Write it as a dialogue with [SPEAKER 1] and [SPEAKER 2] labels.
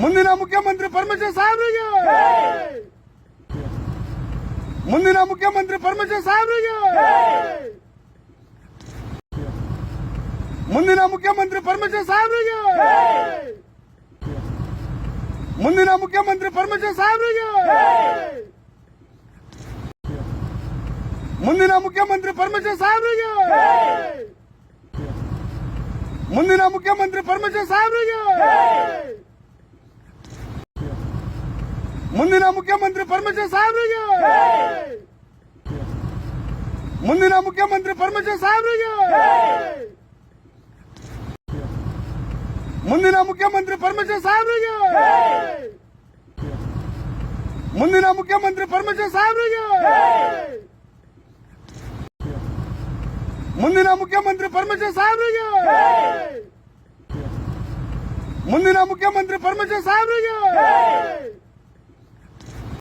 [SPEAKER 1] ಮುಂದಿನ ಮುಖ್ಯಮಂತ್ರಿ ಪರಮೇಶ್ವರ್ ಸಾಹೇಬ್ರಿಗೆ ಮುಂದಿನ ಮುಖ್ಯಮಂತ್ರಿ ಪರಮೇಶ್ವರ್ ಸಾಹೇಬ್ರಿಗೆ ಮುಂದಿನ ಮುಖ್ಯಮಂತ್ರಿ ಪರಮೇಶ್ವರ್ ಸಾಹೇಬ್ರಿಗೆ ಮುಂದಿನ ಮುಖ್ಯಮಂತ್ರಿ ಪರಮೇಶ್ವರ್ ಸಾಹೇಬ್ರಿಗೆ ಮುಂದಿನ ಮುಖ್ಯಮಂತ್ರಿ ಪರಮೇಶ್ವರ್ ಸಾಹೇಬ್ರಿಗೆ ಮುಂದಿನ ಮುಖ್ಯಮಂತ್ರಿ ಪರಮೇಶ್ವರ್ ಸಾಹೇಬ್ರಿಗೆ ಮುಂದಿನ ಮುಖ್ಯಮಂತ್ರಿ ಪರಮೇಶ್ವರ್ ಸಾಹೇಬ್ರಿಗೆ ಮುಂದಿನ ಮುಖ್ಯಮಂತ್ರಿ ಪರಮೇಶ್ವರ್ ಸಾಹೇಬ್ರಿಗೆ ಮುಂದಿನ ಮುಖ್ಯಮಂತ್ರಿ ಪರಮೇಶ್ವರ್ ಸಾಹೇಬ್ರಿಗೆ ಮುಂದಿನ ಮುಖ್ಯಮಂತ್ರಿ ಪರಮೇಶ್ವರ್ ಸಾಹೇಬ್ರಿಗೆ ಮುಂದಿನ ಮುಖ್ಯಮಂತ್ರಿ ಪರಮೇಶ್ವರ್ ಸಾಹೇಬ್ರಿಗೆ ಮುಂದಿನ ಮುಖ್ಯಮಂತ್ರಿ ಪರಮೇಶ್ವರ್ ಸಾಹೇಬ್ರಿಗೆ